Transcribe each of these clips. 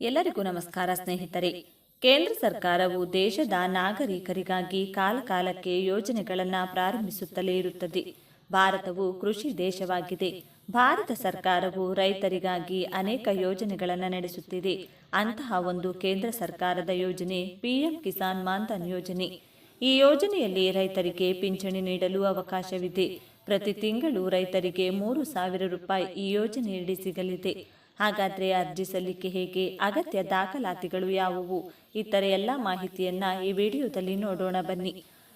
ಎಲ್ಲರಿಗೂ ನಮಸ್ಕಾರ ಸ್ನೇಹಿತರೆ. ಕೇಂದ್ರ ಸರ್ಕಾರವು ದೇಶದ ನಾಗರಿಕರಿಗಾಗಿ ಕಾಲಕಾಲಕ್ಕೆ ಯೋಜನೆಗಳನ್ನು ಪ್ರಾರಂಭಿಸುತ್ತಲೇ ಇರುತ್ತದೆ. ಭಾರತವು ಕೃಷಿ ದೇಶವಾಗಿದೆ. ಭಾರತ ಸರ್ಕಾರವು ರೈತರಿಗಾಗಿ ಅನೇಕ ಯೋಜನೆಗಳನ್ನು ನಡೆಸುತ್ತಿದೆ. ಅಂತಹ ಒಂದು ಕೇಂದ್ರ ಸರ್ಕಾರದ ಯೋಜನೆ ಪಿಎಂ ಕಿಸಾನ್ ಮಾನ್ಧನ್ ಯೋಜನೆ. ಈ ಯೋಜನೆಯಲ್ಲಿ ರೈತರಿಗೆ ಪಿಂಚಣಿ ನೀಡಲು ಅವಕಾಶವಿದೆ. ಪ್ರತಿ ತಿಂಗಳು ರೈತರಿಗೆ ಮೂರು ಸಾವಿರ ರೂಪಾಯಿ ಈ ಯೋಜನೆಯಡಿ ಸಿಗಲಿದೆ. ಹಾಗಾದ್ರೆ ಅರ್ಜಿ ಸಲ್ಲಿಕೆ ಹೇಗೆ? ಅಗತ್ಯ ದಾಖಲಾತಿಗಳು ಯಾವುವು? ಇತರ ಎಲ್ಲ ಮಾಹಿತಿಯನ್ನು ಈ ವಿಡಿಯೋದಲ್ಲಿ ನೋಡೋಣ ಬನ್ನಿ.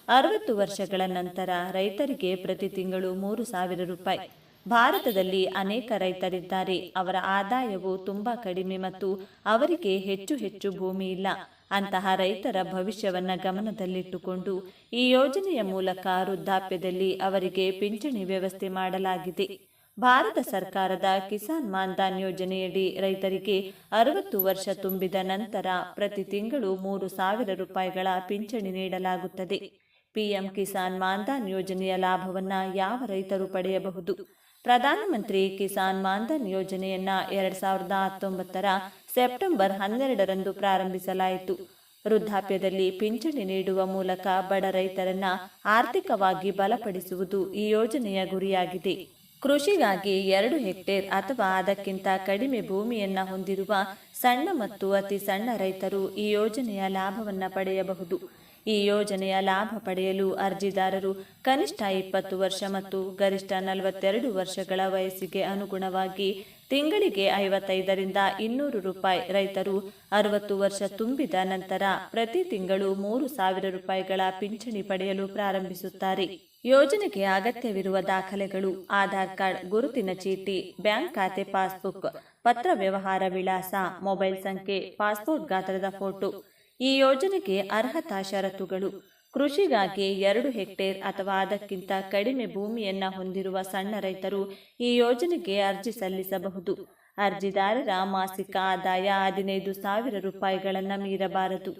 ಅರವತ್ತು ವರ್ಷಗಳ ನಂತರ ರೈತರಿಗೆ ಪ್ರತಿ ತಿಂಗಳು ಮೂರು ಸಾವಿರ ರೂಪಾಯಿ. ಭಾರತದಲ್ಲಿ ಅನೇಕ ರೈತರಿದ್ದಾರೆ. ಅವರ ಆದಾಯವು ತುಂಬಾ ಕಡಿಮೆ ಮತ್ತು ಅವರಿಗೆ ಹೆಚ್ಚು ಹೆಚ್ಚು ಭೂಮಿ ಇಲ್ಲ. ಅಂತಹ ರೈತರ ಭವಿಷ್ಯವನ್ನ ಗಮನದಲ್ಲಿಟ್ಟುಕೊಂಡು ಈ ಯೋಜನೆಯ ಮೂಲಕ ವೃದ್ಧಾಪ್ಯದಲ್ಲಿ ಅವರಿಗೆ ಪಿಂಚಣಿ ವ್ಯವಸ್ಥೆ ಮಾಡಲಾಗಿದೆ. ಭಾರತ ಸರ್ಕಾರದ ಕಿಸಾನ್ ಮಾನ್ಧನ್ ಯೋಜನೆಯಡಿ ರೈತರಿಗೆ ಅರವತ್ತು ವರ್ಷ ತುಂಬಿದ ನಂತರ ಪ್ರತಿ ತಿಂಗಳು ಮೂರು ಸಾವಿರ ರೂಪಾಯಿಗಳ ಪಿಂಚಣಿ ನೀಡಲಾಗುತ್ತದೆ. ಪಿಎಂ ಕಿಸಾನ್ ಮಾನ್ಧನ್ ಯೋಜನೆಯ ಲಾಭವನ್ನ ಯಾವ ರೈತರು ಪಡೆಯಬಹುದು? ಪ್ರಧಾನಮಂತ್ರಿ ಕಿಸಾನ್ ಮಾನ್ಧನ್ ಯೋಜನೆಯನ್ನ ಎರಡ್ ಸಾವಿರದ ಹತ್ತೊಂಬತ್ತರ ಸೆಪ್ಟೆಂಬರ್ ಹನ್ನೆರಡರಂದು ಪ್ರಾರಂಭಿಸಲಾಯಿತು. ವೃದ್ಧಾಪ್ಯದಲ್ಲಿ ಪಿಂಚಣಿ ನೀಡುವ ಮೂಲಕ ಬಡ ರೈತರನ್ನ ಆರ್ಥಿಕವಾಗಿ ಬಲಪಡಿಸುವುದು ಈ ಯೋಜನೆಯ ಗುರಿಯಾಗಿದೆ. ಕೃಷಿಗಾಗಿ ಎರಡು ಹೆಕ್ಟೇರ್ ಅಥವಾ ಅದಕ್ಕಿಂತ ಕಡಿಮೆ ಭೂಮಿಯನ್ನು ಹೊಂದಿರುವ ಸಣ್ಣ ಮತ್ತು ಅತಿ ಸಣ್ಣ ರೈತರು ಈ ಯೋಜನೆಯ ಲಾಭವನ್ನು ಪಡೆಯಬಹುದು. ಈ ಯೋಜನೆಯ ಲಾಭ ಪಡೆಯಲು ಅರ್ಜಿದಾರರು ಕನಿಷ್ಠ ಇಪ್ಪತ್ತು ವರ್ಷ ಮತ್ತು ಗರಿಷ್ಠ ನಲವತ್ತೆರಡು ವರ್ಷಗಳ ವಯಸ್ಸಿಗೆ ಅನುಗುಣವಾಗಿ ತಿಂಗಳಿಗೆ ಐವತ್ತೈದರಿಂದ ಇನ್ನೂರು ರೂಪಾಯಿ ರೈತರು ಅರವತ್ತು ವರ್ಷ ತುಂಬಿದ ನಂತರ ಪ್ರತಿ ತಿಂಗಳು ಮೂರು ಸಾವಿರ ರೂಪಾಯಿಗಳ ಪಿಂಚಣಿ ಪಡೆಯಲು ಪ್ರಾರಂಭಿಸುತ್ತಾರೆ. ಯೋಜನೆಗೆ ಅಗತ್ಯವಿರುವ ದಾಖಲೆಗಳು, ಆಧಾರ್ ಕಾರ್ಡ್, ಗುರುತಿನ ಚೀಟಿ, ಬ್ಯಾಂಕ್ ಖಾತೆ, ಪಾಸ್ಬುಕ್, ಪತ್ರ ವ್ಯವಹಾರ ವಿಳಾಸ, ಮೊಬೈಲ್ ಸಂಖ್ಯೆ, ಪಾಸ್ಪೋರ್ಟ್ ಗಾತ್ರದ ಫೋಟೋ. ಈ ಯೋಜನೆಗೆ ಅರ್ಹತಾ ಷರತ್ತುಗಳು. ಕೃಷಿಗಾಗಿ ಎರಡು ಹೆಕ್ಟೇರ್ ಅಥವಾ ಅದಕ್ಕಿಂತ ಕಡಿಮೆ ಭೂಮಿಯನ್ನ ಹೊಂದಿರುವ ಸಣ್ಣ ರೈತರು ಈ ಯೋಜನೆಗೆ ಅರ್ಜಿ ಸಲ್ಲಿಸಬಹುದು. ಅರ್ಜಿದಾರರ ಮಾಸಿಕ ಆದಾಯ ಹದಿನೈದು ಸಾವಿರ ರೂಪಾಯಿಗಳನ್ನು ಮೀರಬಾರದು.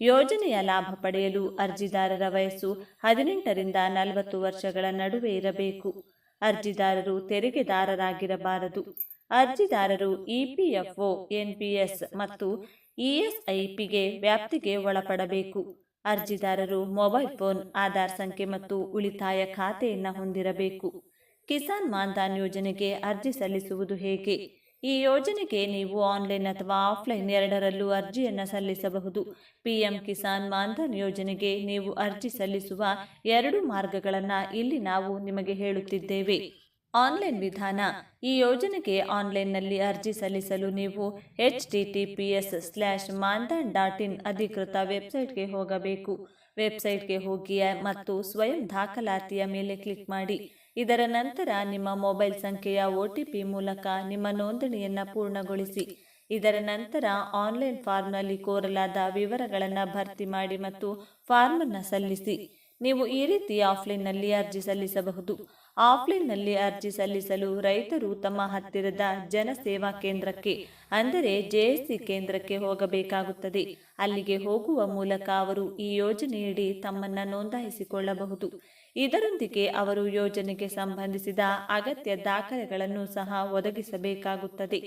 ಯೋಜನೆಯ ಲಾಭ ಪಡೆಯಲು ಅರ್ಜಿದಾರರ ವಯಸ್ಸು ಹದಿನೆಂಟರಿಂದ ನಲವತ್ತು ವರ್ಷಗಳ ನಡುವೆ ಇರಬೇಕು. ಅರ್ಜಿದಾರರು ತೆರಿಗೆದಾರರಾಗಿರಬಾರದು. ಅರ್ಜಿದಾರರು ಇಪಿಎಫ್ಒ ಎನ್ಪಿಎಸ್ ಮತ್ತು ಇಎಸ್ಐಪಿಗೆ ವ್ಯಾಪ್ತಿಗೆ ಒಳಪಡಬೇಕು. ಅರ್ಜಿದಾರರು ಮೊಬೈಲ್ ಫೋನ್, ಆಧಾರ್ ಸಂಖ್ಯೆ ಮತ್ತು ಉಳಿತಾಯ ಖಾತೆಯನ್ನು ಹೊಂದಿರಬೇಕು. ಕಿಸಾನ್ ಮಾನ್ಧನ್ ಯೋಜನೆಗೆ ಅರ್ಜಿ ಸಲ್ಲಿಸುವುದು ಹೇಗೆ? ಈ ಯೋಜನೆಗೆ ನೀವು ಆನ್ಲೈನ್ ಅಥವಾ ಆಫ್ಲೈನ್ ಎರಡರಲ್ಲೂ ಅರ್ಜಿಯನ್ನು ಸಲ್ಲಿಸಬಹುದು. ಪಿಎಂ ಕಿಸಾನ್ ಮಾನ್ಧನ್ ಯೋಜನೆಗೆ ನೀವು ಅರ್ಜಿ ಸಲ್ಲಿಸುವ ಎರಡು ಮಾರ್ಗಗಳನ್ನು ಇಲ್ಲಿ ನಾವು ನಿಮಗೆ ಹೇಳುತ್ತಿದ್ದೇವೆ. ಆನ್ಲೈನ್ ವಿಧಾನ. ಈ ಯೋಜನೆಗೆ ಆನ್ಲೈನ್ನಲ್ಲಿ ಅರ್ಜಿ ಸಲ್ಲಿಸಲು ನೀವು H T T P S slash Maandhan dot in ಅಧಿಕೃತ ವೆಬ್ಸೈಟ್ಗೆ ಹೋಗಬೇಕು. ವೆಬ್ಸೈಟ್ಗೆ ಹೋಗಿ ಮತ್ತು ಸ್ವಯಂ ದಾಖಲಾತಿಯ ಮೇಲೆ ಕ್ಲಿಕ್ ಮಾಡಿ. ಇದರ ನಂತರ ನಿಮ್ಮ ಮೊಬೈಲ್ ಸಂಖ್ಯೆಯ ಒ ಮೂಲಕ ನಿಮ್ಮ ನೋಂದಣಿಯನ್ನು ಪೂರ್ಣಗೊಳಿಸಿ. ಇದರ ನಂತರ ಆನ್ಲೈನ್ ಫಾರ್ಮ್ನಲ್ಲಿ ಕೋರಲಾದ ವಿವರಗಳನ್ನು ಭರ್ತಿ ಮಾಡಿ ಮತ್ತು ಫಾರ್ಮನ್ನು ಸಲ್ಲಿಸಿ. ನೀವು ಈ ರೀತಿ ಆಫ್ಲೈನ್ನಲ್ಲಿ ಅರ್ಜಿ ಸಲ್ಲಿಸಬಹುದು. ಆಫ್ಲೈನ್ನಲ್ಲಿ ಅರ್ಜಿ ಸಲ್ಲಿಸಲು ರೈತರು ತಮ್ಮ ಹತ್ತಿರದ ಜನಸೇವಾ ಕೇಂದ್ರಕ್ಕೆ, ಅಂದರೆ ಜೆಎಸ್ಸಿ ಕೇಂದ್ರಕ್ಕೆ ಹೋಗಬೇಕಾಗುತ್ತದೆ. ಅಲ್ಲಿಗೆ ಹೋಗುವ ಮೂಲಕ ಅವರು ಈ ಯೋಜನೆಯಡಿ ತಮ್ಮನ್ನು ನೋಂದಾಯಿಸಿಕೊಳ್ಳಬಹುದು. ಇದರೊಂದಿಗೆ ಅವರು ಯೋಜನೆಗೆ ಸಂಬಂಧಿಸಿದ ಅಗತ್ಯ ದಾಖಲೆಗಳನ್ನು ಸಹ ಒದಗಿಸಬೇಕಾಗುತ್ತದೆ.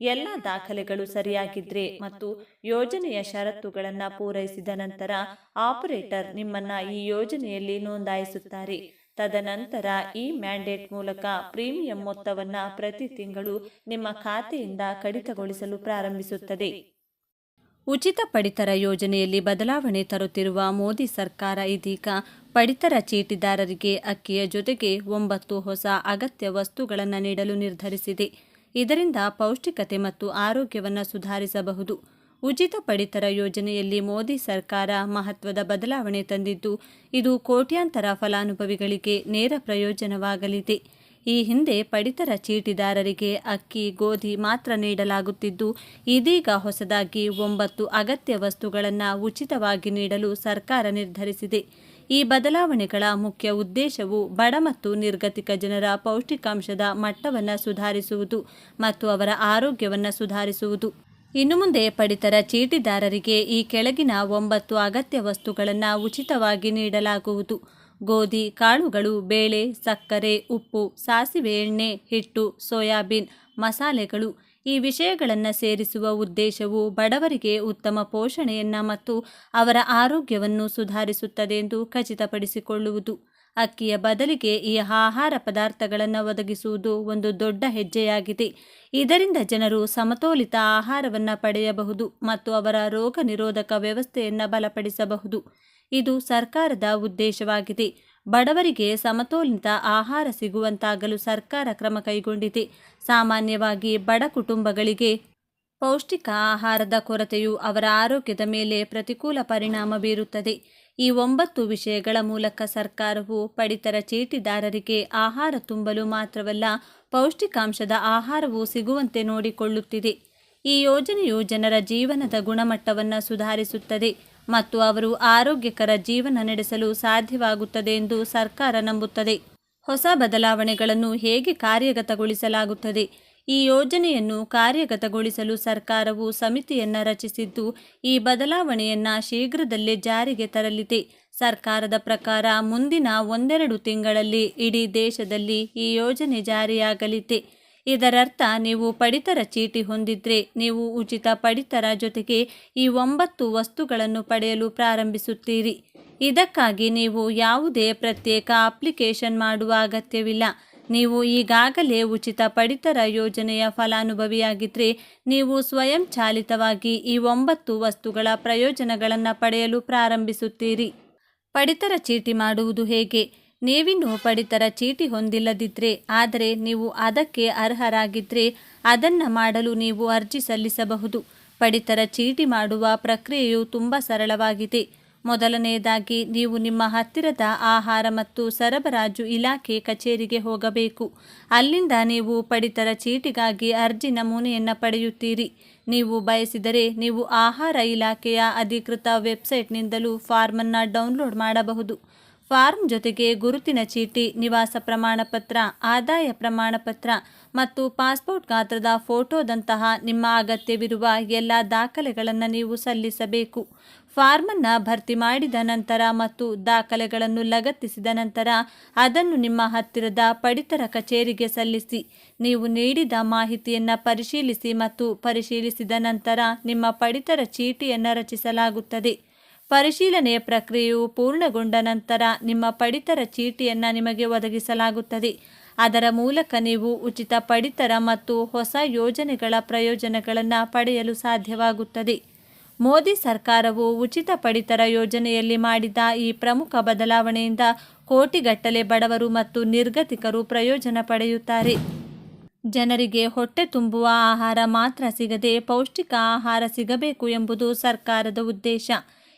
ಎಲ್ಲ ದಾಖಲೆಗಳು ಸರಿಯಾಗಿದ್ರೆ ಮತ್ತು ಯೋಜನೆಯ ಷರತ್ತುಗಳನ್ನು ಪೂರೈಸಿದ ನಂತರ ಆಪರೇಟರ್ ನಿಮ್ಮನ್ನ ಈ ಯೋಜನೆಯಲ್ಲಿ ನೋಂದಾಯಿಸುತ್ತಾರೆ. ತದನಂತರ ಈ ಮ್ಯಾಂಡೇಟ್ ಮೂಲಕ ಪ್ರೀಮಿಯಂ ಮೊತ್ತವನ್ನು ಪ್ರತಿ ತಿಂಗಳು ನಿಮ್ಮ ಖಾತೆಯಿಂದ ಕಡಿತಗೊಳಿಸಲು ಪ್ರಾರಂಭಿಸುತ್ತದೆ. ಉಚಿತ ಪಡಿತರ ಯೋಜನೆಯಲ್ಲಿ ಬದಲಾವಣೆ ತರುತ್ತಿರುವ ಮೋದಿ ಸರ್ಕಾರ ಇದೀಗ ಪಡಿತರ ಚೀಟಿದಾರರಿಗೆ ಅಕ್ಕಿಯ ಜೊತೆಗೆ ಒಂಬತ್ತು ಹೊಸ ಅಗತ್ಯ ವಸ್ತುಗಳನ್ನು ನೀಡಲು ನಿರ್ಧರಿಸಿದೆ. ಇದರಿಂದ ಪೌಷ್ಟಿಕತೆ ಮತ್ತು ಆರೋಗ್ಯವನ್ನು ಸುಧಾರಿಸಬಹುದು. ಉಚಿತ ಪಡಿತರ ಯೋಜನೆಯಲ್ಲಿ ಮೋದಿ ಸರ್ಕಾರ ಮಹತ್ವದ ಬದಲಾವಣೆ ತಂದಿದ್ದು, ಇದು ಕೋಟ್ಯಾಂತರ ಫಲಾನುಭವಿಗಳಿಗೆ ನೇರ ಪ್ರಯೋಜನವಾಗಲಿದೆ. ಈ ಹಿಂದೆ ಪಡಿತರ ಚೀಟಿದಾರರಿಗೆ ಅಕ್ಕಿ, ಗೋಧಿ ಮಾತ್ರ ನೀಡಲಾಗುತ್ತಿದ್ದು, ಇದೀಗ ಹೊಸದಾಗಿ ಒಂಬತ್ತು ಅಗತ್ಯ ವಸ್ತುಗಳನ್ನು ಉಚಿತವಾಗಿ ನೀಡಲು ಸರ್ಕಾರ ನಿರ್ಧರಿಸಿದೆ. ಈ ಬದಲಾವಣೆಗಳ ಮುಖ್ಯ ಉದ್ದೇಶವು ಬಡ ಮತ್ತು ನಿರ್ಗತಿಕ ಜನರ ಪೌಷ್ಟಿಕಾಂಶದ ಮಟ್ಟವನ್ನು ಸುಧಾರಿಸುವುದು ಮತ್ತು ಅವರ ಆರೋಗ್ಯವನ್ನು ಸುಧಾರಿಸುವುದು. ಇನ್ನು ಮುಂದೆ ಪಡಿತರ ಚೀಟಿದಾರರಿಗೆ ಈ ಕೆಳಗಿನ ಒಂಬತ್ತು ಅಗತ್ಯ ವಸ್ತುಗಳನ್ನು ಉಚಿತವಾಗಿ ನೀಡಲಾಗುವುದು. ಗೋಧಿ, ಕಾಳುಗಳು, ಬೇಳೆ, ಸಕ್ಕರೆ, ಉಪ್ಪು, ಸಾಸಿವೆ, ಎಣ್ಣೆ, ಹಿಟ್ಟು, ಸೋಯಾಬೀನ್, ಮಸಾಲೆಗಳು ಈ ವಿಷಯಗಳನ್ನು ಸೇರಿಸುವ ಉದ್ದೇಶವು ಬಡವರಿಗೆ ಉತ್ತಮ ಪೋಷಣೆಯನ್ನು ಮತ್ತು ಅವರ ಆರೋಗ್ಯವನ್ನು ಸುಧಾರಿಸುತ್ತದೆ ಎಂದು ಖಚಿತಪಡಿಸಿಕೊಳ್ಳುವುದು. ಅಕ್ಕಿಯ ಬದಲಿಗೆ ಈ ಆಹಾರ ಪದಾರ್ಥಗಳನ್ನು ಒದಗಿಸುವುದು ಒಂದು ದೊಡ್ಡ ಹೆಜ್ಜೆಯಾಗಿದೆ. ಇದರಿಂದ ಜನರು ಸಮತೋಲಿತ ಆಹಾರವನ್ನು ಪಡೆಯಬಹುದು ಮತ್ತು ಅವರ ರೋಗ ನಿರೋಧಕ ವ್ಯವಸ್ಥೆಯನ್ನು ಬಲಪಡಿಸಬಹುದು. ಇದು ಸರ್ಕಾರದ ಉದ್ದೇಶವಾಗಿದೆ. ಬಡವರಿಗೆ ಸಮತೋಲಿತ ಆಹಾರ ಸಿಗುವಂತಾಗಲು ಸರ್ಕಾರ ಕ್ರಮ ಕೈಗೊಂಡಿದೆ. ಸಾಮಾನ್ಯವಾಗಿ ಬಡ ಕುಟುಂಬಗಳಿಗೆ ಪೌಷ್ಟಿಕ ಆಹಾರದ ಕೊರತೆಯು ಅವರ ಆರೋಗ್ಯದ ಮೇಲೆ ಪ್ರತಿಕೂಲ ಪರಿಣಾಮ ಬೀರುತ್ತದೆ. ಈ ಒಂಬತ್ತು ವಿಷಯಗಳ ಮೂಲಕ ಸರ್ಕಾರವು ಪಡಿತರ ಚೀಟಿದಾರರಿಗೆ ಆಹಾರ ತುಂಬಲು ಮಾತ್ರವಲ್ಲ ಪೌಷ್ಟಿಕಾಂಶದ ಆಹಾರವು ಸಿಗುವಂತೆ ನೋಡಿಕೊಳ್ಳುತ್ತಿದೆ. ಈ ಯೋಜನೆಯು ಜನರ ಜೀವನದ ಗುಣಮಟ್ಟವನ್ನು ಸುಧಾರಿಸುತ್ತದೆ ಮತ್ತು ಅವರು ಆರೋಗ್ಯಕರ ಜೀವನ ನಡೆಸಲು ಸಾಧ್ಯವಾಗುತ್ತದೆ ಎಂದು ಸರ್ಕಾರ ನಂಬುತ್ತದೆ. ಹೊಸ ಬದಲಾವಣೆಗಳನ್ನು ಹೇಗೆ ಕಾರ್ಯಗತಗೊಳಿಸಲಾಗುತ್ತದೆ? ಈ ಯೋಜನೆಯನ್ನು ಕಾರ್ಯಗತಗೊಳಿಸಲು ಸರ್ಕಾರವು ಸಮಿತಿಯನ್ನು ರಚಿಸಿದ್ದು, ಈ ಬದಲಾವಣೆಯನ್ನು ಶೀಘ್ರದಲ್ಲೇ ಜಾರಿಗೆ ತರಲಿದೆ. ಸರ್ಕಾರದ ಪ್ರಕಾರ ಮುಂದಿನ ಒಂದೆರಡು ತಿಂಗಳಲ್ಲಿ ಇಡೀ ದೇಶದಲ್ಲಿ ಈ ಯೋಜನೆ ಜಾರಿಯಾಗಲಿದೆ. ಇದರರ್ಥ, ನೀವು ಪಡಿತರ ಚೀಟಿ ಹೊಂದಿದ್ರೆ ನೀವು ಉಚಿತ ಪಡಿತರ ಜೊತೆಗೆ ಈ ಒಂಬತ್ತು ವಸ್ತುಗಳನ್ನು ಪಡೆಯಲು ಪ್ರಾರಂಭಿಸುತ್ತೀರಿ. ಇದಕ್ಕಾಗಿ ನೀವು ಯಾವುದೇ ಪ್ರತ್ಯೇಕ ಅಪ್ಲಿಕೇಶನ್ ಮಾಡುವ ಅಗತ್ಯವಿಲ್ಲ. ನೀವು ಈಗಾಗಲೇ ಉಚಿತ ಪಡಿತರ ಯೋಜನೆಯ ಫಲಾನುಭವಿಯಾಗಿದ್ದರೆ ನೀವು ಸ್ವಯಂ ಚಾಲಿತವಾಗಿ ಈ ಒಂಬತ್ತು ವಸ್ತುಗಳ ಪ್ರಯೋಜನಗಳನ್ನು ಪಡೆಯಲು ಪ್ರಾರಂಭಿಸುತ್ತೀರಿ. ಪಡಿತರ ಚೀಟಿ ಮಾಡುವುದು ಹೇಗೆ? ನೀವಿನ್ನೂ ಪಡಿತರ ಚೀಟಿ ಹೊಂದಿಲ್ಲದಿದ್ದರೆ ಆದರೆ ನೀವು ಅದಕ್ಕೆ ಅರ್ಹರಾಗಿದ್ದರೆ ಅದನ್ನು ಮಾಡಲು ನೀವು ಅರ್ಜಿ ಸಲ್ಲಿಸಬಹುದು. ಪಡಿತರ ಚೀಟಿ ಮಾಡುವ ಪ್ರಕ್ರಿಯೆಯು ತುಂಬ ಸರಳವಾಗಿದೆ. ಮೊದಲನೆಯದಾಗಿ ನೀವು ನಿಮ್ಮ ಹತ್ತಿರದ ಆಹಾರ ಮತ್ತು ಸರಬರಾಜು ಇಲಾಖೆ ಕಚೇರಿಗೆ ಹೋಗಬೇಕು. ಅಲ್ಲಿಂದ ನೀವು ಪಡಿತರ ಚೀಟಿಗಾಗಿ ಅರ್ಜಿ ನಮೂನೆಯನ್ನು ಪಡೆಯುತ್ತೀರಿ. ನೀವು ಬಯಸಿದರೆ ನೀವು ಆಹಾರ ಇಲಾಖೆಯ ಅಧಿಕೃತ ವೆಬ್ಸೈಟ್ನಿಂದಲೂ ಫಾರ್ಮನ್ನು ಡೌನ್ಲೋಡ್ ಮಾಡಬಹುದು. ಫಾರ್ಮ್ ಜೊತೆಗೆ ಗುರುತಿನ ಚೀಟಿ, ನಿವಾಸ ಪ್ರಮಾಣಪತ್ರ, ಆದಾಯ ಪ್ರಮಾಣಪತ್ರ ಮತ್ತು ಪಾಸ್ಪೋರ್ಟ್ ಗಾತ್ರದ ಫೋಟೋದಂತಹ ನಿಮ್ಮ ಅಗತ್ಯವಿರುವ ಎಲ್ಲ ದಾಖಲೆಗಳನ್ನು ನೀವು ಸಲ್ಲಿಸಬೇಕು. ಫಾರ್ಮನ್ನು ಭರ್ತಿ ಮಾಡಿದ ನಂತರ ಮತ್ತು ದಾಖಲೆಗಳನ್ನು ಲಗತ್ತಿಸಿದ ನಂತರ ಅದನ್ನು ನಿಮ್ಮ ಹತ್ತಿರದ ಪಡಿತರ ಕಚೇರಿಗೆ ಸಲ್ಲಿಸಿ. ನೀವು ನೀಡಿದ ಮಾಹಿತಿಯನ್ನು ಪರಿಶೀಲಿಸಿ ಮತ್ತು ಪರಿಶೀಲಿಸಿದ ನಂತರ ನಿಮ್ಮ ಪಡಿತರ ಚೀಟಿಯನ್ನು ರಚಿಸಲಾಗುತ್ತದೆ. ಪರಿಶೀಲನೆಯ ಪ್ರಕ್ರಿಯೆಯು ಪೂರ್ಣಗೊಂಡ ನಂತರ ನಿಮ್ಮ ಪಡಿತರ ಚೀಟಿಯನ್ನು ನಿಮಗೆ ಒದಗಿಸಲಾಗುತ್ತದೆ. ಅದರ ಮೂಲಕ ನೀವು ಉಚಿತ ಪಡಿತರ ಮತ್ತು ಹೊಸ ಯೋಜನೆಗಳ ಪ್ರಯೋಜನಗಳನ್ನು ಪಡೆಯಲು ಸಾಧ್ಯವಾಗುತ್ತದೆ. ಮೋದಿ ಸರ್ಕಾರವು ಉಚಿತ ಪಡಿತರ ಯೋಜನೆಯಲ್ಲಿ ಮಾಡಿದ ಈ ಪ್ರಮುಖ ಬದಲಾವಣೆಯಿಂದ ಕೋಟಿಗಟ್ಟಲೆ ಬಡವರು ಮತ್ತು ನಿರ್ಗತಿಕರು ಪ್ರಯೋಜನ ಪಡೆಯುತ್ತಾರೆ. ಜನರಿಗೆ ಹೊಟ್ಟೆ ತುಂಬುವ ಆಹಾರ ಮಾತ್ರ ಸಿಗದೆ ಪೌಷ್ಟಿಕ ಆಹಾರ ಸಿಗಬೇಕು ಎಂಬುದು ಸರ್ಕಾರದ ಉದ್ದೇಶ.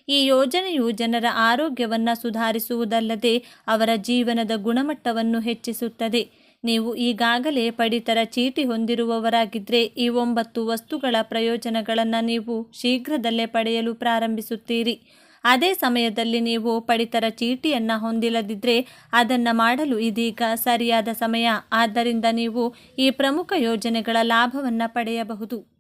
ಈ ಯೋಜನೆಯು ಜನರ ಆರೋಗ್ಯವನ್ನು ಸುಧಾರಿಸುವುದಲ್ಲದೆ ಅವರ ಜೀವನದ ಗುಣಮಟ್ಟವನ್ನು ಹೆಚ್ಚಿಸುತ್ತದೆ. ನೀವು ಈಗಾಗಲೇ ಪಡಿತರ ಚೀಟಿ ಹೊಂದಿರುವವರಾಗಿದ್ದರೆ ಈ ಒಂಬತ್ತು ವಸ್ತುಗಳ ಪ್ರಯೋಜನಗಳನ್ನು ನೀವು ಶೀಘ್ರದಲ್ಲೇ ಪಡೆಯಲು ಪ್ರಾರಂಭಿಸುತ್ತೀರಿ. ಅದೇ ಸಮಯದಲ್ಲಿ ನೀವು ಪಡಿತರ ಚೀಟಿಯನ್ನು ಹೊಂದಿಲ್ಲದಿದ್ದರೆ ಅದನ್ನು ಮಾಡಲು ಇದೀಗ ಸರಿಯಾದ ಸಮಯ. ಆದ್ದರಿಂದ ನೀವು ಈ ಪ್ರಮುಖ ಯೋಜನೆಗಳ ಲಾಭವನ್ನು ಪಡೆಯಬಹುದು.